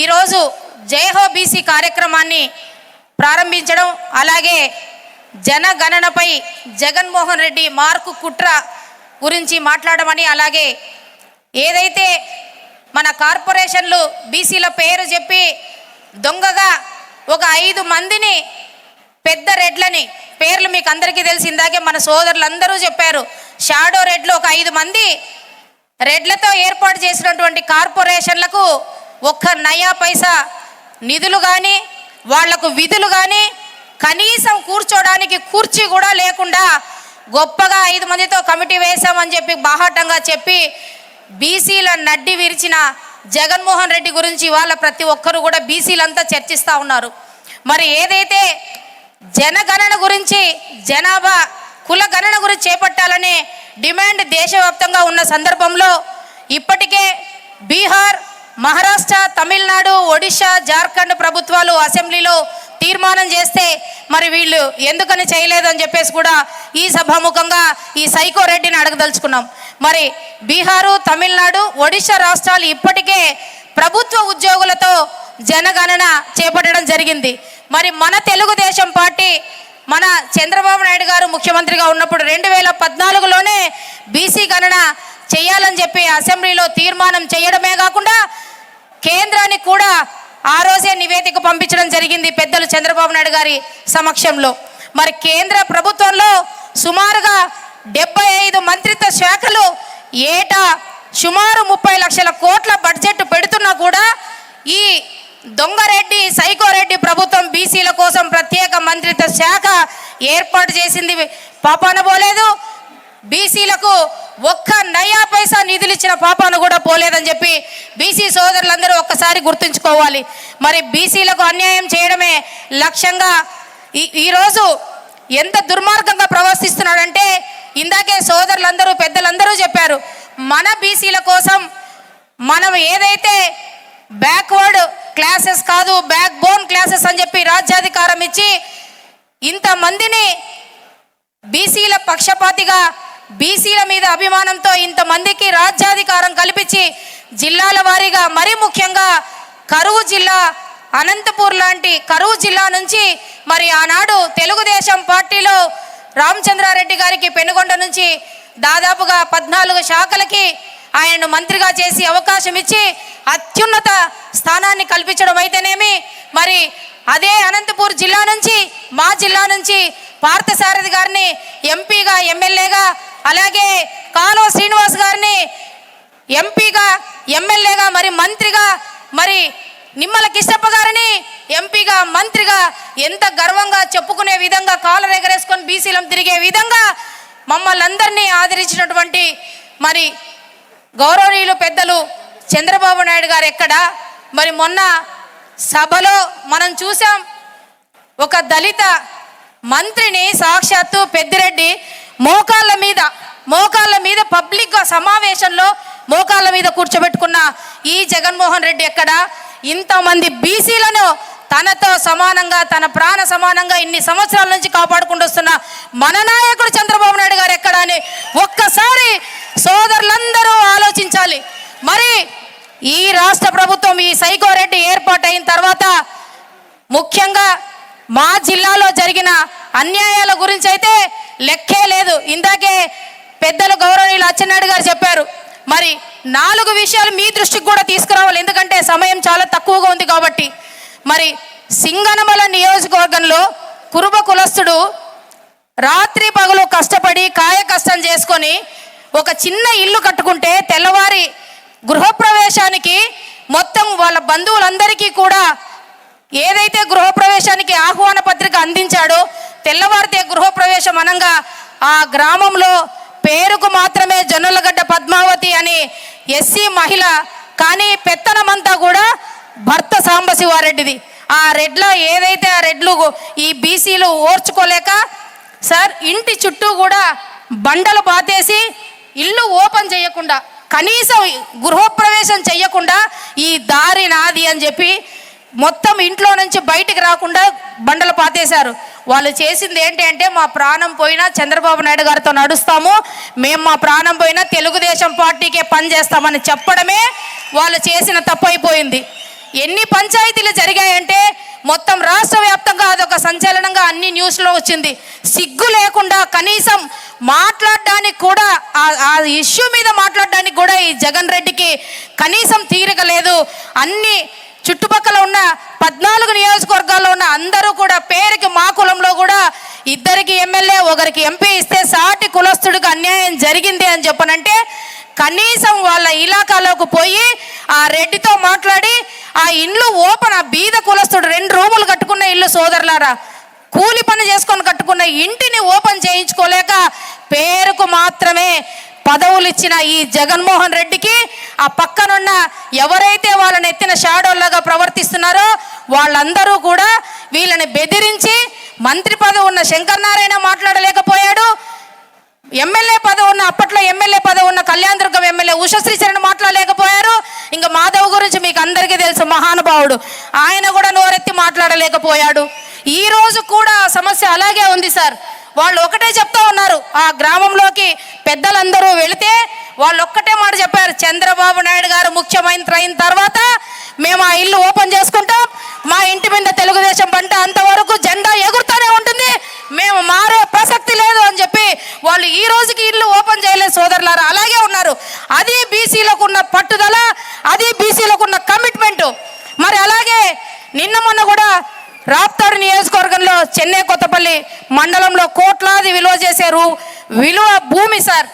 ఈరోజు జయహో బీసీ కార్యక్రమాన్ని ప్రారంభించడం అలాగే జనగణనపై జగన్మోహన్ రెడ్డి మార్కు కుట్ర గురించి మాట్లాడమని అలాగే ఏదైతే మన కార్పొరేషన్లు బీసీల పేరు చెప్పి దొంగగా ఒక ఐదు మందిని పెద్ద రెడ్లని పేర్లు మీకు అందరికీ తెలిసి ఇందాకే మన సోదరులందరూ చెప్పారు. షాడో రెడ్లు ఒక ఐదు మంది రెడ్లతో ఏర్పాటు చేసినటువంటి కార్పొరేషన్లకు ఒక్క నయా పైసా నిధులు కానీ వాళ్ళకు విధులు కానీ కనీసం కూర్చోడానికి కూర్చి కూడా లేకుండా గొప్పగా ఐదు మందితో కమిటీ వేశామని చెప్పి బాహాటంగా చెప్పి బీసీల నడ్డి విరిచిన జగన్మోహన్ రెడ్డి గురించి వాళ్ళ ప్రతి ఒక్కరు కూడా బీసీలంతా చర్చిస్తూ ఉన్నారు. మరి ఏదైతే జనగణన గురించి జనాభా కుల గణన గురించి చేపట్టాలనే డిమాండ్ దేశవ్యాప్తంగా ఉన్న సందర్భంలో ఇప్పటికే బీహార్ మహారాష్ట్ర తమిళనాడు ఒడిశా జార్ఖండ్ ప్రభుత్వాలు అసెంబ్లీలో తీర్మానం చేస్తే మరి వీళ్ళు ఎందుకని చేయలేదని చెప్పేసి కూడా ఈ సభాముఖంగా ఈ సైకో రెడ్డిని అడగదలుచుకున్నాం. మరి బీహారు తమిళనాడు ఒడిశా రాష్ట్రాలు ఇప్పటికే ప్రభుత్వ ఉద్యోగులతో జనగణన చేపట్టడం జరిగింది. మరి మన తెలుగుదేశం పార్టీ మన చంద్రబాబు నాయుడు గారు ముఖ్యమంత్రిగా ఉన్నప్పుడు రెండు వేల పద్నాలుగులోనే బీసీ గణన చేయాలని చెప్పి అసెంబ్లీలో తీర్మానం చేయడమే కాకుండా కేంద్రానికి కూడా ఆ రోజే నివేదిక పంపించడం జరిగింది పెద్దలు చంద్రబాబు నాయుడు గారి సమక్షంలో. మరి కేంద్ర ప్రభుత్వంలో సుమారుగా డెబ్బై ఐదు మంత్రిత్వ శాఖలు ఏటా సుమారు ముప్పై లక్షల కోట్ల బడ్జెట్ పెడుతున్నా కూడా ఈ దొంగరెడ్డి సైకోరెడ్డి ప్రభుత్వం బీసీల కోసం ప్రత్యేక మంత్రిత్వ శాఖ ఏర్పాటు చేసింది. పాపాన పోలేదు. బీసీలకు ఒక్క నయా పైసా నిధులు ఇచ్చిన పాపాను కూడా పోలేదని చెప్పి బీసీ సోదరులందరూ ఒక్కసారి గుర్తుంచుకోవాలి. మరి బీసీలకు అన్యాయం చేయడమే లక్ష్యంగా ఈ ఈరోజు ఎంత దుర్మార్గంగా ప్రవర్తిస్తున్నాడంటే ఇందాకే సోదరులందరూ పెద్దలందరూ చెప్పారు మన బీసీల కోసం మనం ఏదైతే బ్యాక్వర్డ్ క్లాసెస్ కాదు బ్యాక్ బోన్ క్లాసెస్ అని చెప్పి రాజ్యాధికారం ఇచ్చి ఇంతమందిని బీసీల పక్షపాతిగా బీసీల మీద అభిమానంతో ఇంతమందికి రాజ్యాధికారం కల్పించి జిల్లాల వారీగా మరీ ముఖ్యంగా కరువు జిల్లా అనంతపూర్ లాంటి కరువు జిల్లా నుంచి మరి ఆనాడు తెలుగుదేశం పార్టీలో రామచంద్రారెడ్డి గారికి పెనుగొండ నుంచి దాదాపుగా పద్నాలుగు శాఖలకి ఆయనను మంత్రిగా చేసి అవకాశం ఇచ్చి అత్యున్నత స్థానాన్ని కల్పించడం అయితేనేమి మరి అదే అనంతపూర్ జిల్లా నుంచి మా జిల్లా నుంచి పార్థసారథి గారిని ఎంపీగా ఎమ్మెల్యేగా అలాగే కాలువ శ్రీనివాస్ గారిని ఎంపీగా ఎమ్మెల్యేగా మరి మంత్రిగా మరి నిమ్మల కిష్టప్ప గారిని ఎంపీగా మంత్రిగా ఎంత గర్వంగా చెప్పుకునే విధంగా కాలు ఎగరేసుకొని బీసీలం తిరిగే విధంగా మమ్మల్ని అందరినీ ఆదరించినటువంటి మరి గౌరవనీయులు పెద్దలు చంద్రబాబు నాయుడు గారు ఎక్కడ? మరి మొన్న సభలో మనం చూసాం ఒక దళిత మంత్రిని సాక్షాత్తు పెద్దిరెడ్డి మోకాళ్ళ మీద మోకాళ్ళ మీద పబ్లిక్గా సమావేశంలో మోకాళ్ళ మీద కూర్చోబెట్టుకున్న ఈ జగన్మోహన్ రెడ్డి ఎక్కడ? ఇంతమంది బీసీలను తనతో సమానంగా తన ప్రాణ సమానంగా ఇన్ని సంవత్సరాల నుంచి కాపాడుకుంటూ వస్తున్న మన నాయకుడు చంద్రబాబు నాయుడు గారు ఎక్కడ అని ఒక్కసారి సోదరులందరూ ఆలోచించాలి. మరి ఈ రాష్ట్ర ప్రభుత్వం ఈ సైకో రెడ్డి ఏర్పాటైన తర్వాత ముఖ్యంగా మా జిల్లాలో జరిగిన అన్యాయాల గురించి అయితే లెక్కే లేదు. ఇందాకే పెద్దలు గౌరవనీయులు అచ్చెన్నాయుడు గారు చెప్పారు మరి నాలుగు విషయాలు మీ దృష్టికి కూడా తీసుకురావాలి. ఎందుకంటే సమయం చాలా తక్కువగా ఉంది కాబట్టి. మరి సింగనమల నియోజకవర్గంలో కురుబ కులస్తుడు రాత్రి పగలు కష్టపడి కాయ కష్టం చేసుకొని ఒక చిన్న ఇల్లు కట్టుకుంటే తెల్లవారి గృహప్రవేశానికి మొత్తం వాళ్ళ బంధువులందరికీ కూడా ఏదైతే గృహప్రవేశానికి ఆహ్వాన పత్రిక అందించాడో తెల్లవారితే గృహప్రవేశం అనంగా ఆ గ్రామంలో పేరుకు మాత్రమే జొన్నలగడ్డ పద్మావతి అని ఎస్సీ మహిళ కానీ పెత్తనమంతా కూడా భర్త సాంబశివారెడ్డిది ఆ రెడ్ల ఏదైతే ఆ రెడ్లు ఈ బీసీలు ఓర్చుకోలేక సార్ ఇంటి చుట్టూ కూడా బండలు పాతేసి ఇల్లు ఓపెన్ చేయకుండా కనీసం గృహప్రవేశం చేయకుండా ఈ దారి నాది అని చెప్పి మొత్తం ఇంట్లో నుంచి బయటికి రాకుండా బండలు పాతేశారు. వాళ్ళు చేసింది ఏంటి అంటే మా ప్రాణం పోయినా చంద్రబాబు నాయుడు గారితో నడుస్తాము. మేము మా ప్రాణం పోయినా తెలుగుదేశం పార్టీకే పనిచేస్తామని చెప్పడమే వాళ్ళు చేసిన తప్పు అయిపోయింది ఎన్ని పంచాయతీలు జరిగాయంటే మొత్తం రాష్ట్ర వ్యాప్తంగా అదొక సంచలనంగా అన్ని న్యూస్లో వచ్చింది. సిగ్గు లేకుండా కనీసం మాట్లాడడానికి కూడా ఆ- ఆ ఇష్యూ మీద మాట్లాడడానికి కూడా ఈ జగన్ రెడ్డికి కనీసం తీరిక లేదు. అన్ని చుట్టుపక్కల ఉన్న పద్నాలుగు నియోజకవర్గాల్లో ఉన్న అందరూ కూడా పేరుకి మా కులంలో కూడా ఇద్దరికి ఎమ్మెల్యే ఒకరికి ఎంపీ ఇస్తే సాటి కులస్తుడికి అన్యాయం జరిగింది అని చెప్పనంటే కనీసం వాళ్ళ ఇలాకాలోకి పోయి ఆ రెడ్డితో మాట్లాడి ఆ ఇల్లు ఓపెన్ ఆ బీద కులస్తుడు రెండు రూములు కట్టుకున్న ఇల్లు సోదరులారా కూలి పని చేసుకొని కట్టుకున్న ఇంటిని ఓపెన్ చేయించుకోలేక పేరుకు మాత్రమే పదవులు ఇచ్చిన ఈ జగన్మోహన్ రెడ్డికి ఆ పక్కనున్న ఎవరైతే వాళ్ళని ఎత్తిన షాడోల్లాగా ప్రవర్తిస్తున్నారో వాళ్ళందరూ కూడా వీళ్ళని బెదిరించి మంత్రి పదవి ఉన్న శంకర్ నారాయణ మాట్లాడలేకపోయాడు. ఎమ్మెల్యే పదవి ఉన్న అప్పట్లో ఎమ్మెల్యే పదవి ఉన్న కళ్యాణ్ దుర్గం ఎమ్మెల్యే ఉషశ్రీచరణ్ మాట్లాడలేకపోయారు. ఇంకా మాధవ్ గురించి మీకు అందరికీ తెలుసు మహానుభావుడు. ఆయన కూడా నోరెత్తి మాట్లాడలేకపోయాడు. ఈ రోజు కూడా సమస్య అలాగే ఉంది సార్. వాళ్ళు ఒకటే చెప్తా ఉన్నారు. ఆ గ్రామంలోకి పెద్దలందరూ వెళితే వాళ్ళు ఒక్కటే మాట చెప్పారు. చంద్రబాబు నాయుడు గారు ముఖ్యమంత్రి అయిన తర్వాత మేము ఆ ఇల్లు ఓపెన్ చేసుకుంటాం. మా ఇంటి మీద తెలుగుదేశం పంట అంతవరకు జెండా ఎగురుతూనే ఉంటుంది. మేము మారే ప్రసక్తి లేదు అని చెప్పి వాళ్ళు ఈ రోజుకి ఇల్లు ఓపెన్ చేయలేదు సోదరులారు. అలాగే ఉన్నారు. అది బీసీలకు ఉన్న పట్టుదల అది బీసీలకు ఉన్న కమిట్మెంట్ మరి అలాగే నిన్న మొన్న కూడా రాప్తాడు నియోజకవర్గంలో చెన్నై కొత్తపల్లి మండలంలో కోట్లాది విలువ చేశారు. విలువ భూమి సార్.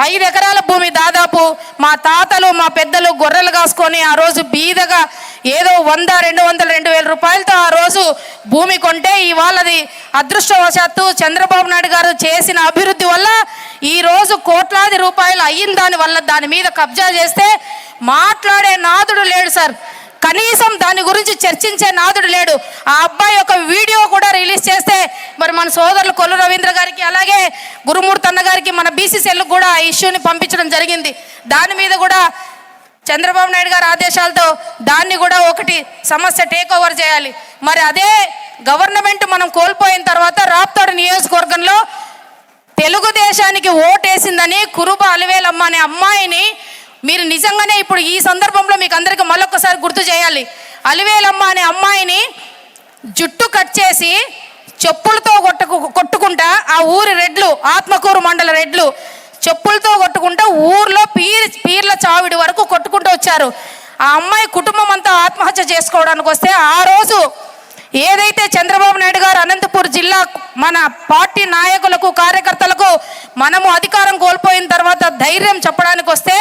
ఐదు ఎకరాల భూమి దాదాపు మా తాతలు మా పెద్దలు గొర్రెలు కాసుకొని ఆ రోజు బీదగా ఏదో వంద రెండు వందల రెండు వేల రూపాయలతో ఆ రోజు భూమి కొంటే ఇవాళది అదృష్టవశాత్తు చంద్రబాబు నాయుడు గారు చేసిన అభివృద్ధి వల్ల ఈరోజు కోట్లాది రూపాయలు అయిన దాని వల్ల దాని మీద కబ్జా చేస్తే మాట్లాడే నాదుడు లేడు సార్. కనీసం దాని గురించి చర్చించే నాదుడు లేడు. ఆ అబ్బాయి ఒక వీడియో కూడా రిలీజ్ చేస్తే మరి మన సోదరులు కొల్లు రవీంద్ర గారికి అలాగే గురుమూర్తి అన్న గారికి మన బీసీసీఎల్కి కూడా ఆ ఇష్యూని పంపించడం జరిగింది. దాని మీద కూడా చంద్రబాబు నాయుడు గారి ఆదేశాలతో దాన్ని కూడా ఒకటి సమస్య టేక్ ఓవర్ చేయాలి. మరి అదే గవర్నమెంట్ మనం కోల్పోయిన తర్వాత రాప్తాడు నియోజకవర్గంలో తెలుగుదేశానికి ఓటేసిందని కురుబ అలివేలమ్మ అనే అమ్మాయిని మీరు నిజంగానే ఇప్పుడు ఈ సందర్భంలో మీకు అందరికీ మళ్ళొక్కసారి గుర్తు చేయాలి. అలివేలమ్మ అనే అమ్మాయిని జుట్టు కట్ చేసి చెప్పులతో కొట్టుకు కొట్టుకుంటా ఆ ఊరి రెడ్లు ఆత్మకూరు మండల రెడ్లు చెప్పులతో కొట్టుకుంటా ఊర్లో పీర్ పీర్ల చావిడి వరకు కొట్టుకుంటూ వచ్చారు. ఆ అమ్మాయి కుటుంబం అంతా ఆత్మహత్య చేసుకోవడానికి వస్తే ఆ రోజు ఏదైతే చంద్రబాబు నాయుడు గారు అనంతపూర్ జిల్లా మన పార్టీ నాయకులకు కార్యకర్తలకు మనము అధికారం కోల్పోయిన తర్వాత ధైర్యం చెప్పడానికి వస్తే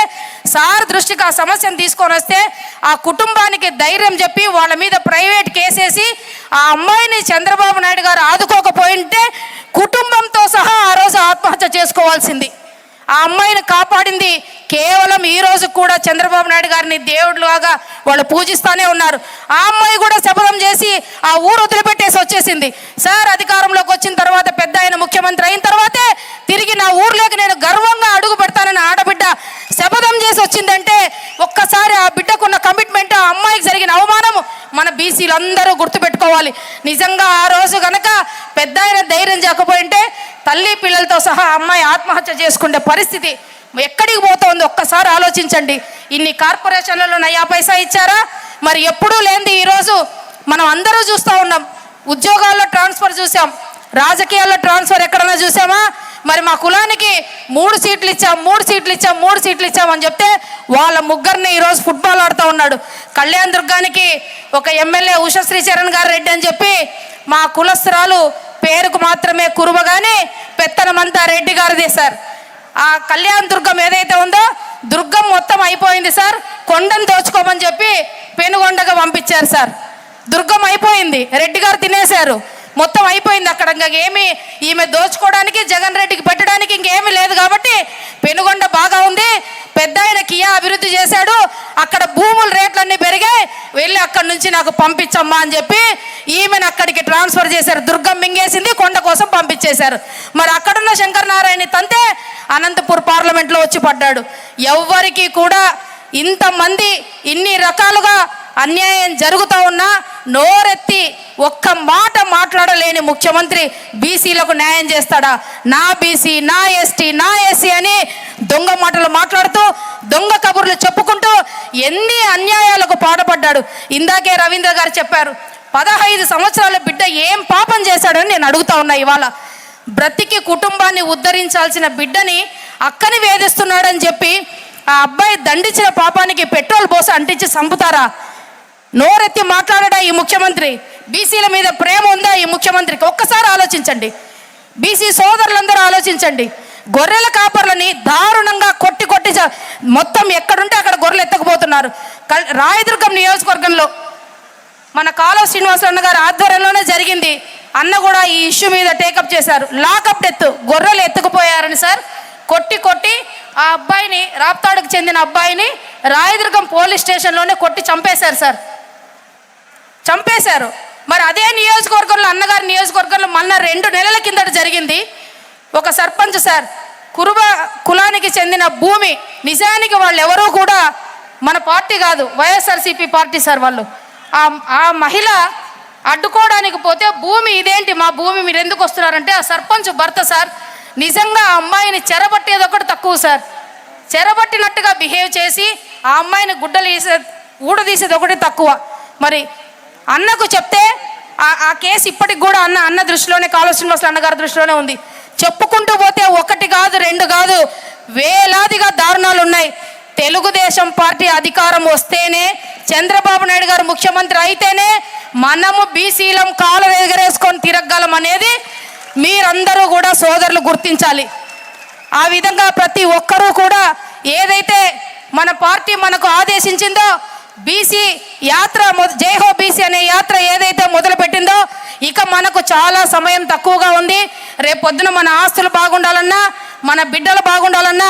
సార్ దృష్టికి ఆ సమస్యను తీసుకొని వస్తే ఆ కుటుంబానికి ధైర్యం చెప్పి వాళ్ళ మీద ప్రైవేట్ కేసేసి ఆ అమ్మాయిని చంద్రబాబు నాయుడు గారు ఆదుకోకపోయింటే కుటుంబంతో సహా ఆ రోజు ఆత్మహత్య చేసుకోవాల్సింది. ఆ అమ్మాయిని కాపాడింది కేవలం ఈ రోజు కూడా చంద్రబాబు నాయుడు గారిని దేవుడిలాగా వాళ్ళు పూజిస్తూనే ఉన్నారు. ఆ అమ్మాయి కూడా శపథం చేసి ఆ ఊరు వదిలిపెట్టేసి వచ్చేసింది. సార్ అధికారంలోకి వచ్చిన తర్వాత పెద్ద ఆయన ముఖ్యమంత్రి అయిన తర్వాతే తిరిగి నా ఊర్లోకి నేను గర్వంగా అడుగు పెడతానని ఆడబిడ్డ శపథం చేసి వచ్చిందంటే ఒక్కసారి ఆ బిడ్డకున్న కమిట్మెంట్ ఆ అమ్మాయికి జరిగిన అవమానం మన బీసీలందరూ గుర్తుపెట్టుకోవాలి. నిజంగా ఆ రోజు కనుక పెద్ద ఆయన ధైర్యం చేయకపోయింటే తల్లి పిల్లలతో సహా అమ్మాయి ఆత్మహత్య చేసుకునే పరిస్థితి ఎక్కడికి పోతుంది? ఒక్కసారి ఆలోచించండి. ఇన్ని కార్పొరేషన్లలో నయా పైసా ఇచ్చారా? మరి ఎప్పుడూ లేనిది ఈరోజు మనం అందరూ చూస్తూ ఉన్నాం. ఉద్యోగాల్లో ట్రాన్స్ఫర్ చూసాం. రాజకీయాల్లో ట్రాన్స్ఫర్ ఎక్కడన్నా చూసామా? మరి మా కులానికి మూడు సీట్లు ఇచ్చాం మూడు సీట్లు ఇచ్చాం మూడు సీట్లు ఇచ్చాం అని చెప్తే వాళ్ళ ముగ్గురిని ఈరోజు ఫుట్బాల్ ఆడుతూ ఉన్నాడు. కళ్యాణ్ దుర్గానికి ఒక ఎమ్మెల్యే ఉషశ్రీ చరణ్ గారు రెడ్డి అని చెప్పి మా కులస్తురాలు పేరుకు మాత్రమే కురువగానే పెత్తనమంతా రెడ్డి గారిది సార్. ఆ కళ్యాణ్ దుర్గం ఏదైతే ఉందో దుర్గం మొత్తం అయిపోయింది సార్. కొండను దోచుకోమని చెప్పి పెనుగొండగా పంపించారు సార్. దుర్గం అయిపోయింది. రెడ్డి గారు తినేశారు. మొత్తం అయిపోయింది అక్కడ. ఇంకా ఏమి ఈమె దోచుకోవడానికి జగన్ రెడ్డికి పెట్టడానికి ఇంకేమీ లేదు కాబట్టి పెనుగొండ బాగా ఉంది పెద్ద ఆయన కియా అభివృద్ధి చేశాడు. అక్కడ భూముల రేట్లన్నీ పెరిగాయి. వెళ్ళి అక్కడి నుంచి నాకు పంపించమ్మా అని చెప్పి ఈమెను అక్కడికి ట్రాన్స్ఫర్ చేశారు. దుర్గం మింగేసింది కొండ కోసం పంపించేశారు. మరి అక్కడున్న శంకర్ నారాయణ తంతే అనంతపూర్ పార్లమెంట్లో వచ్చి పడ్డాడు. ఎవ్వరికి కూడా ఇంతమంది ఇన్ని రకాలుగా అన్యాయం జరుగుతూ ఉన్నా నోరెత్తి ఒక్క మాట మాట్లాడలేని ముఖ్యమంత్రి బీసీలకు న్యాయం చేస్తాడా? నా బీసీ నా ఎస్టీ నా ఎస్సీ అని దొంగ మాటలు మాట్లాడుతూ దొంగ కబుర్లు చెప్పుకుంటూ ఎన్ని అన్యాయాలకు పాటపడ్డాడు? ఇందాకే రవీంద్ర గారు చెప్పారు పదహైదు సంవత్సరాల బిడ్డ ఏం పాపం చేశాడని నేను అడుగుతా ఉన్నా ఇవాళ. బ్రతికి కుటుంబాన్ని ఉద్ధరించాల్సిన బిడ్డని అక్కని వేధిస్తున్నాడని చెప్పి ఆ అబ్బాయి దండించిన పాపానికి పెట్రోల్ పోసి అంటించి చంపుతారా? నోరెత్తి మాట్లాడడా ఈ ముఖ్యమంత్రి? బీసీల మీద ప్రేమ ఉందా ఈ ముఖ్యమంత్రికి? ఒక్కసారి ఆలోచించండి. బీసీ సోదరులందరూ ఆలోచించండి. గొర్రెల కాపర్లని దారుణంగా కొట్టి కొట్టి చ- మొత్తం ఎక్కడుంటే అక్కడ గొర్రెలు ఎత్తకపోతున్నారు. కల్- రాయదుర్గం నియోజకవర్గంలో మన కాలువ శ్రీనివాస అన్న గారి ఆధ్వర్యంలోనే జరిగింది. అన్న కూడా ఈ ఇష్యూ మీద టేకప్ చేశారు. లాకప్ డెత్ గొర్రెలు ఎత్తుకుపోయారని సార్. కొట్టి కొట్టి ఆ అబ్బాయిని రాప్తాడుకు చెందిన అబ్బాయిని రాయదుర్గం పోలీస్ స్టేషన్లోనే కొట్టి చంపేశారు సార్. చంపేశారు. మరి అదే నియోజకవర్గంలో అన్నగారి నియోజకవర్గంలో మొన్న రెండు నెలల కిందట జరిగింది. ఒక సర్పంచ్ సార్ కురుబ కులానికి చెందిన భూమి నిజానికి వాళ్ళు ఎవరూ కూడా మన పార్టీ కాదు వైఎస్ఆర్సీపీ పార్టీ సార్ వాళ్ళు. ఆ ఆ మహిళ అడ్డుకోవడానికి పోతే భూమి ఇదేంటి మా భూమి మీరు ఎందుకు వస్తున్నారంటే ఆ సర్పంచ్ భర్త సార్ నిజంగా ఆ అమ్మాయిని చెరబట్టేది ఒకటి తక్కువ సార్. చెరబట్టినట్టుగా బిహేవ్ చేసి ఆ అమ్మాయిని గుడ్డలు వేసే ఊడదీసేది ఒకటి తక్కువ. మరి అన్నకు చెప్తే ఆ కేసు ఇప్పటికి కూడా అన్న అన్న దృష్టిలోనే కాలువ శ్రీనివాసులు అన్నగారి దృష్టిలోనే ఉంది. చెప్పుకుంటూ పోతే ఒకటి కాదు రెండు కాదు వేలాదిగా దారుణాలు ఉన్నాయి. తెలుగుదేశం పార్టీ అధికారం వస్తేనే చంద్రబాబు నాయుడు గారు ముఖ్యమంత్రి అయితేనే మనము బీసీలం కాలు ఎగరేసుకొని తిరగలం అనేది మీరందరూ కూడా సోదరులు గుర్తించాలి. ఆ విధంగా ప్రతి ఒక్కరూ కూడా ఏదైతే మన పార్టీ మనకు ఆదేశించిందో బీసీ యాత్ర జైహో బీసీ అనే యాత్ర ఏదైతే మొదలు పెట్టిందో ఇక మనకు చాలా సమయం తక్కువగా ఉంది. రేపు పొద్దున మన ఆస్తులు బాగుండాలన్నా మన బిడ్డలు బాగుండాలన్నా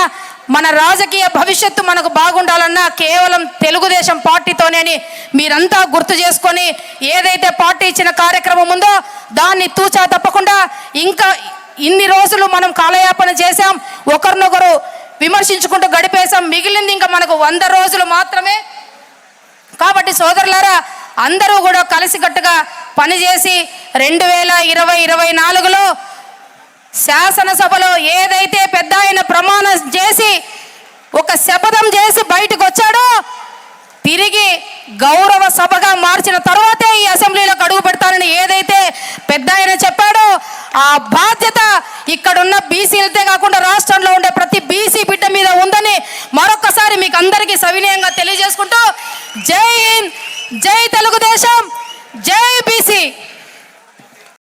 మన రాజకీయ భవిష్యత్తు మనకు బాగుండాలన్నా కేవలం తెలుగుదేశం పార్టీతోనేని మీరంతా గుర్తు చేసుకొని ఏదైతే పార్టీ ఇచ్చిన కార్యక్రమం ఉందో దాన్ని తూచా తప్పకుండా ఇంకా ఇన్ని రోజులు మనం కాలయాపన చేశాం. ఒకరినొకరు విమర్శించుకుంటూ గడిపేశాం. మిగిలింది ఇంకా మనకు వంద రోజులు మాత్రమే కాబట్టి సోదరులారా అందరూ కూడా కలిసికట్టుగా పనిచేసి రెండు వేల ఇరవై ఇరవై నాలుగులో శాసనసభలో ఏదైతే పెద్ద ఆయన ప్రమాణం చేసి ఒక శపథం చేసి బయటకు వచ్చాడో తిరిగి గౌరవ సభగా మార్చిన తర్వాతే ఈ అసెంబ్లీలోకి అడుగు పెడతానని ఏదైతే పెద్ద ఆయన చెప్పాడో ఆ బాధ్యత ఇక్కడున్న బీసీలతే కాకుండా రాష్ట్రంలో ఉండే ప్రతి బీసీ బిడ్డ మీద ఉందని మరొకసారి మీకు అందరికీ సవినయంగా తెలియజేసుకుంటూ జై హింద్ జై తెలుగుదేశం జై బీసీ.